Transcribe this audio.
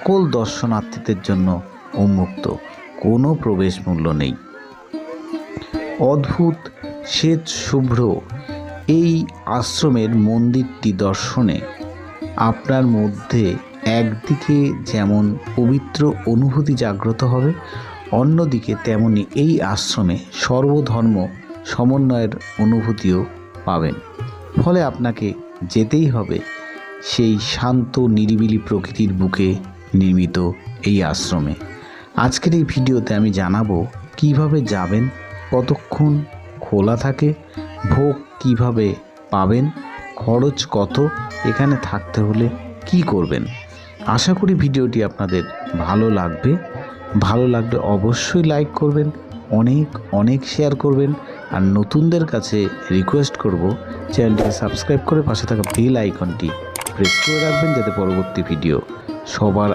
সকল দর্শনার্থীদের জন্য উন্মুক্ত কোনো প্রবেশ মূল্য নেই। অদ্ভুত, শ্বেত, শুভ্র এই আশ্রমের মন্দিরটি দর্শনে আপনার মধ্যে একদিকে যেমন পবিত্র অনুভূতি জাগ্রত হবে, অন্যদিকে তেমনি এই আশ্রমে সর্বধর্ম সমন্বয়ের অনুভূতিও পাবেন। ফলে আপনাকে যেতেই হবে সেই শান্ত, নিরিবিলি প্রকৃতির বুকে নির্মিত এই আশ্রমে। আজকের এই ভিডিওতে আমি জানাব কীভাবে যাবেন, কতক্ষণ খোলা থাকে, ভোগ কীভাবে পাবেন, খরচ কত, এখানে থাকতে হলে কি করবেন। আশা করি ভিডিওটি আপনাদের ভালো লাগবে। ভালো লাগলে অবশ্যই লাইক করবেন, অনেক অনেক শেয়ার করবেন। আর নতুনদের কাছে রিকোয়েস্ট করব, চ্যানেলটিকে সাবস্ক্রাইব করে পাশে থাকা বেল আইকনটি প্রেস করে রাখবেন, যাতে পরবর্তী ভিডিও সবার